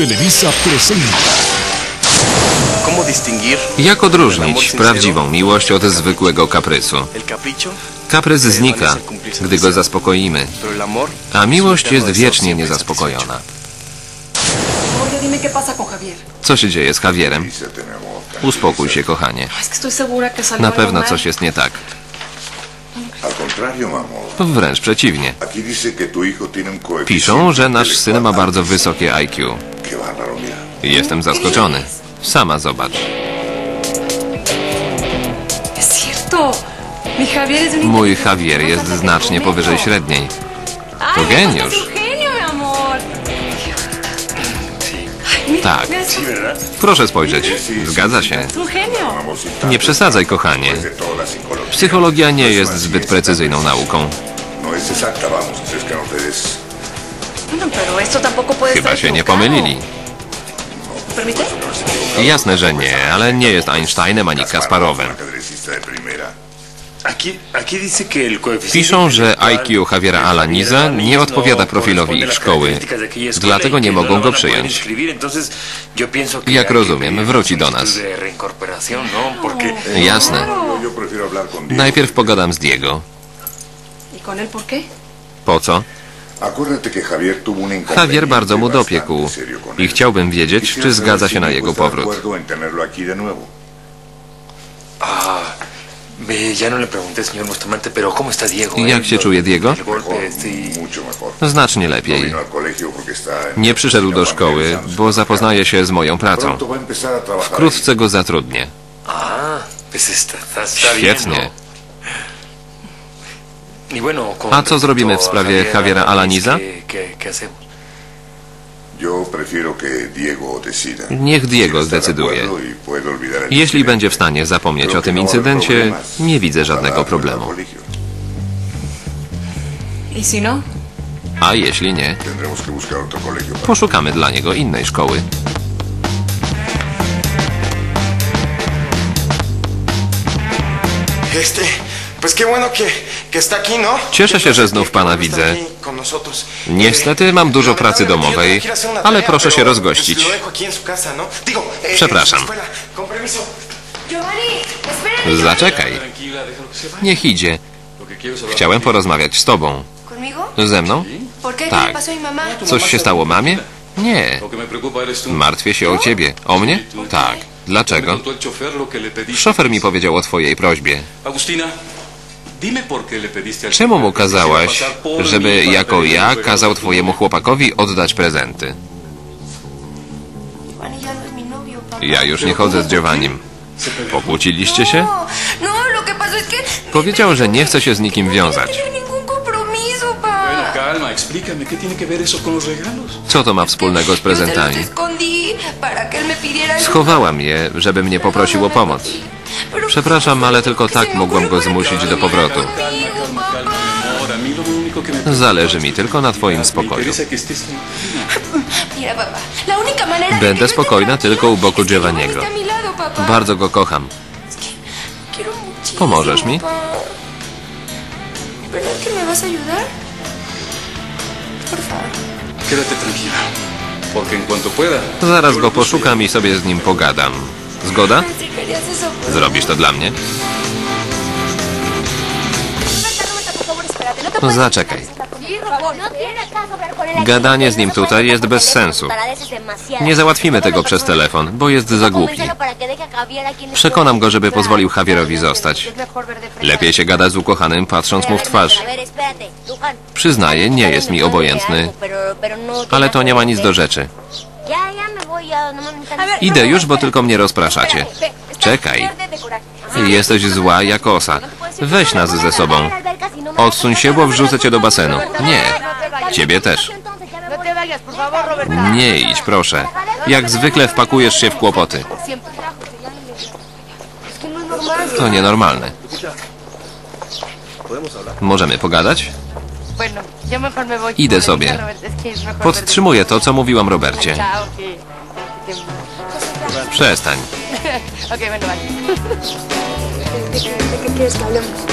Televisa presenta ¿Cómo distinguir Jak odróżnić prawdziwą miłość od zwykłego kaprysu? Kaprys znika, gdy go zaspokoimy, a miłość siempre jest wiecznie niezaspokojona. Co się dzieje z Javierem? Uspokój się, kochanie. Na pewno coś jest nie tak. Wręcz przeciwnie. Piszą, że nasz syn ma intelectual bardzo wysokie IQ. Jestem zaskoczony. Sama zobacz. Mój. Javier jest znacznie powyżej średniej. To geniusz. Tak. Proszę spojrzeć. Zgadza się. Nie przesadzaj, kochanie. Psychologia nie es jest zbyt precyzyjną nauką. No es exacta, vamos. Es que no te des... Bueno, pero esto tampoco puede Chyba się nie pomylili. ¿Permite? Jasne, że nie, ale nie jest Einsteinem ani Kasparowem. Piszą, że IQ Javiera Alaniza nie no odpowiada profilowi ich szkoły, dlatego y nie no mogą go przyjąć. Jak rozumiem, wróci do nas. ¿no? Jasne. Najpierw pogadam z Diego. Po co? Javier bardzo mu dopiekł i chciałbym wiedzieć, czy zgadza si się na jego powrót. Ah, no le pregunté, señor Bustamante, pero ¿cómo está Diego? ¿Y eh? jak się czuje Diego? Znacznie No lepiej. Nie przyszedł do szkoły, bo zapoznaje się z moją pracą. Wkrótce go zatrudnię. Ah, Świetnie. A co zrobimy w sprawie Javiera Alaniza? Niech Diego de zdecyduje. y Jeśli będzie w stanie zapomnieć o tym no incydencie, nie widzę żadnego problemu. ¿Y no? A jeśli nie, poszukamy dla niego innej szkoły. Este, ¿no? Cieszę się, że znów pana widzę. Niestety mam dużo pracy domowej, hacer una ale proszę się rozgościć. ¿no? Eh, Przepraszam. Zaczekaj. Niech idzie. Chciałem porozmawiać z tobą. Ze mną? ¿Por qué? ¿Qué Tak. Coś się stało mamie? Nie. Martwię się o ciebie. O mnie? Tak. Dlaczego? Szofer mi powiedział o twojej prośbie. Czemu mu kazałaś, żeby jako ja kazał twojemu chłopakowi oddać prezenty? No. Ja już nie chodzę z Giovannim. Pokłóciliście się? No, no. Powiedział, że nie chce się z nikim No wiązać. Co to ma wspólnego z prezentami? Schowałam je, żeby mnie poprosił o pomoc. Przepraszam, ale tylko tak mogłam go zmusić do powrotu. Zależy mi tylko na twoim spokoju. Będę spokojna tylko u boku Giovanniego. Bardzo go kocham. Pomożesz mi? Zaraz go poszukam i sobie z nim pogadam. Zgoda? Zrobisz to dla mnie? No Zaczekaj. Gadanie z nim tutaj jest bez sensu. Nie załatwimy tego przez telefon, bo jest za głupi. Przekonam go, żeby pozwolił Javierowi zostać. Lepiej się gada z ukochanym, patrząc mu w twarz. Przyznaję, nie jest mi obojętny, ale to nie ma nic do rzeczy. Idę już, bo tylko mnie rozpraszacie. Czekaj. Jesteś zła jak osa. Weź nas ze sobą. Odsuń się, bo wrzucę cię do basenu. Nie. Ciebie też. Nie idź, proszę. Jak zwykle wpakujesz się w kłopoty. To nienormalne. Możemy pogadać? Idę sobie. Podtrzymuję to, co mówiłam Robercie. Przestań.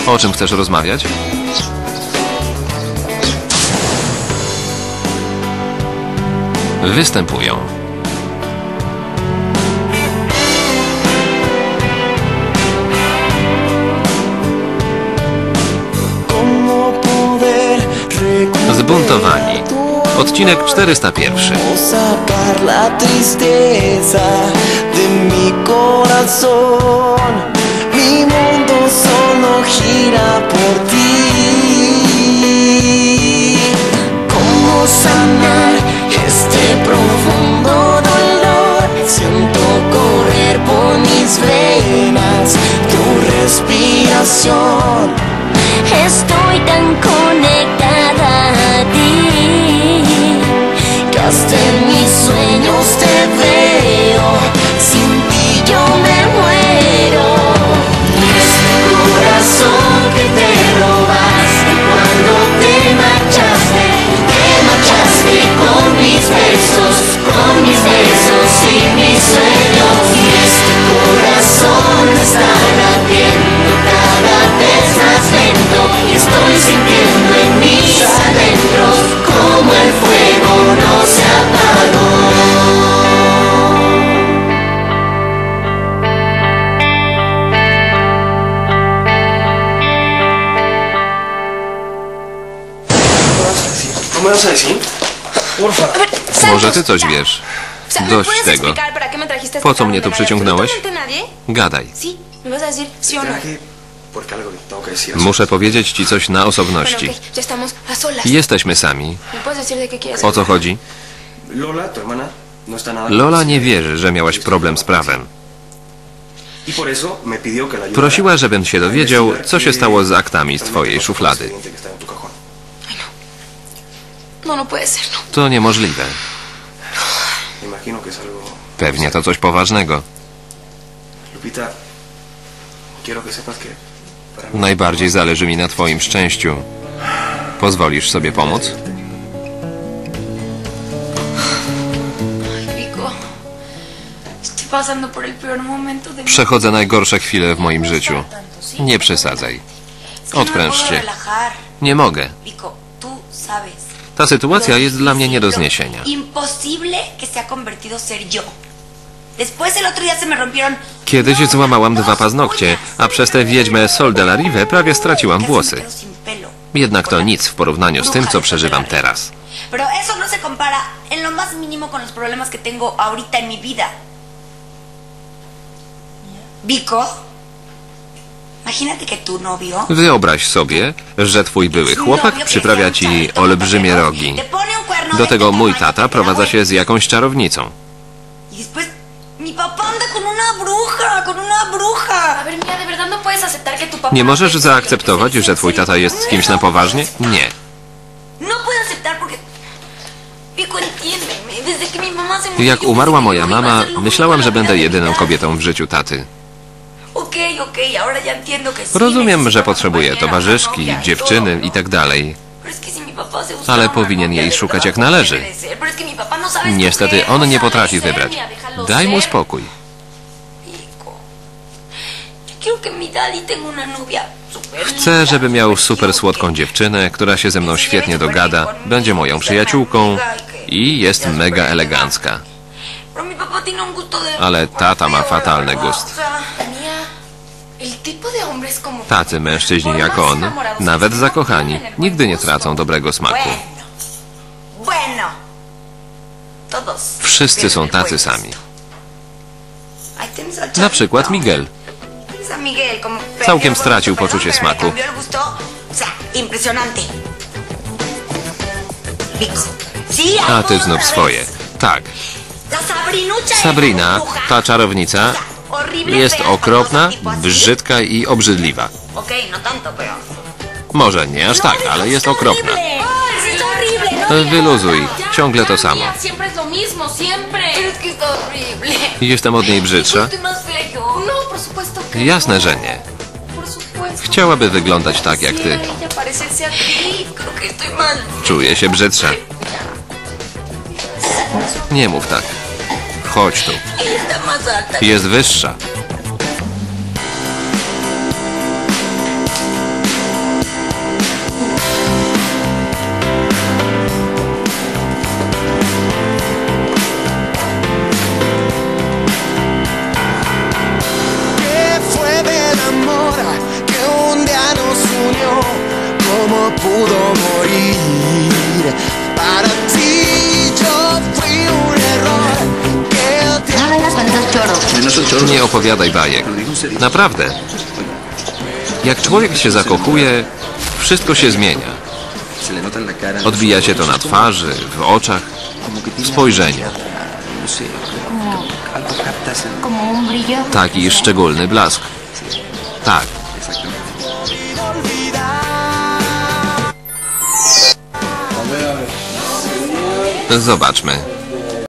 O czym chcesz rozmawiać? Występują. Zbuntowani. Odcinek 401. sacar la tristeza de mi. Może ty coś wiesz. O sea, ¿me Dość tego. Po co mnie tu przyciągnąłeś? ¿No? Gadaj. No. A Muszę powiedzieć ci coś na osobności. Jesteśmy sami. ¿Me puedes decir de qué quieres O co chodzi? Lola, no. Lola nie wierzy, że miałaś problem z prawem. Y Prosiła, żebym się dowiedział, co się stało z aktami z twojej szuflady. expediente que está en tu cajón. No, no puede ser, no. To niemożliwe. Me imagino que es algo. Pewnie to coś poważnego. Lupita, quiero que sepas que para mí Najbardziej zależy mi na twoim szczęściu. Pozwolisz sobie pomóc? Rico, estoy pasando por el peor momento de mi Przechodzę najgorsze chwile w moim życiu. Nie przesadzaj. Odpręż się. Nie mogę. Rico, tú sabes. Ta sytuacja jest dla mnie nie do zniesienia. Kiedyś złamałam dwa paznokcie, a przez tę wiedźmę Sol de la Rive prawie straciłam włosy. Jednak to nic w porównaniu z tym, co przeżywam teraz. Pero eso no se compara en lo más mínimo con los problemas que tengo ahorita en mi vida. Vico, imagínate que tu novio. Wyobraź sobie, że twój były chłopak przyprawia ci olbrzymie rogi. Do tego mój tata prowadza się z jakąś czarownicą. No. Nie możesz zaakceptować, że twój tata jest kimś na poważnie? Nie. No mamá se murió. Jak umarła moja no mama, myślałam, że będę jedyną kobietą w życiu taty. Rozumiem, że potrzebuje towarzyszki, y dziewczyny todo, ¿no? i tak dalej. Ale powinien jej szukać jak ¿cómo należy. no Niestety on no nie potrafi wybrać. Daj mu spokój. Super Chcę, żeby miał super słodką dziewczynę, która się ze mną świetnie dogada, będzie moją przyjaciółką i jest mega elegancka. Ale tata ma fatalny gust. Tacy mężczyźni jak on, nawet zakochani, nigdy nie tracą dobrego smaku. Wszyscy są tacy sami. Na przykład Miguel. Całkiem stracił poczucie smaku. A ty znów swoje. Tak, Sabrina, ta czarownica, jest okropna, brzydka i obrzydliwa. No. Może nie aż tak, ale jest okropna. No Wyluzuj, ciągle to samo. Jestem od niej brzydsza? No, Jasne, no. że nie. Chciałaby wyglądać tak jak ty. Czuję się brzydsza. Nie mów tak. Chodź tu. Jest wyższa. Nie opowiadaj bajek. Naprawdę. Jak człowiek się zakochuje, wszystko się zmienia. Odbija się to na twarzy, w oczach, w spojrzeniu. Taki szczególny blask. Tak. Zobaczmy.